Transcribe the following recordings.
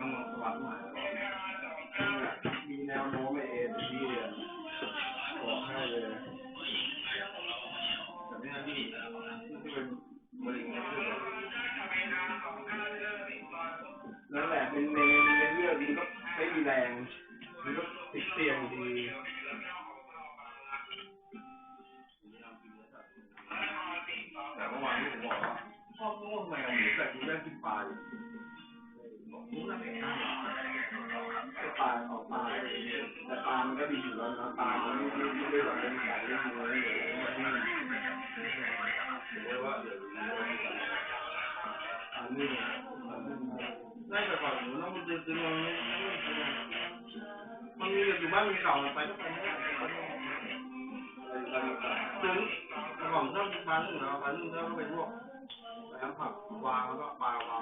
ต้องวัดใหม่มีแนวโน้มเอ็นที่บอกให้เลยแต่เนี่ยที่ที่เป็นมะเร็งเนี่ยนั่นแหละเป็นในในเลือดมันก็ไม่มีแรงมันก็ติดเตียงดีแต่เมื่อวานที่ผมบอกว่าชอบง่วงทำไมอะแต่กูได้กินปลาอยู่บอกกูน่าเปลาออกปลาแต่ปลามันก็ดีอยู่แล้วนะปลามันไม่ไม่ไม่ได้แบบเป็นสายเรื่องเลยถือว่าอันนี้ได้แต่ก่อนหนูต้องมันจะซื้อมันมันมีอยู่บ้านมีเก่าไปก็ไปไม่ได้ซื้อแต่ก่อนชอบกินปลาหนึ่งแล้วปลาหนึ่งแล้วก็ไปลวกแล้วผักวางแล้วก็ปลาวาง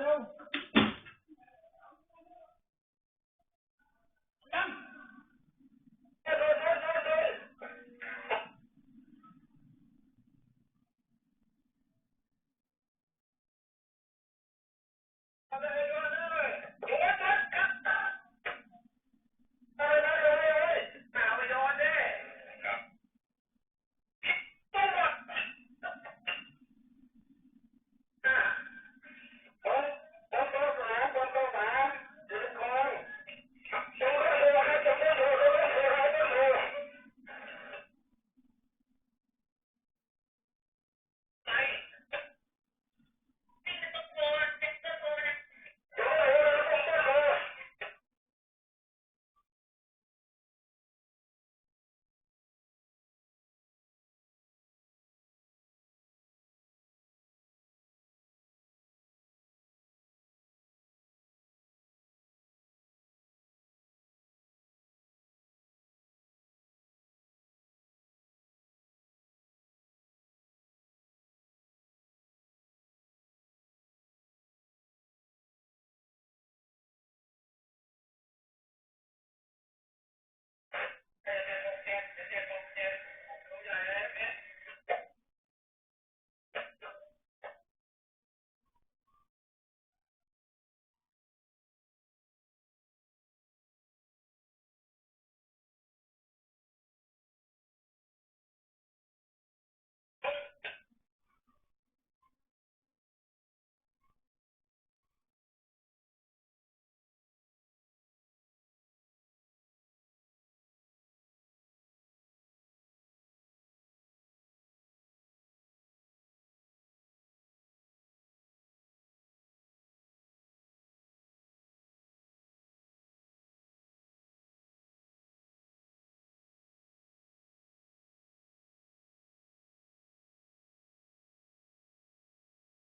ล้ว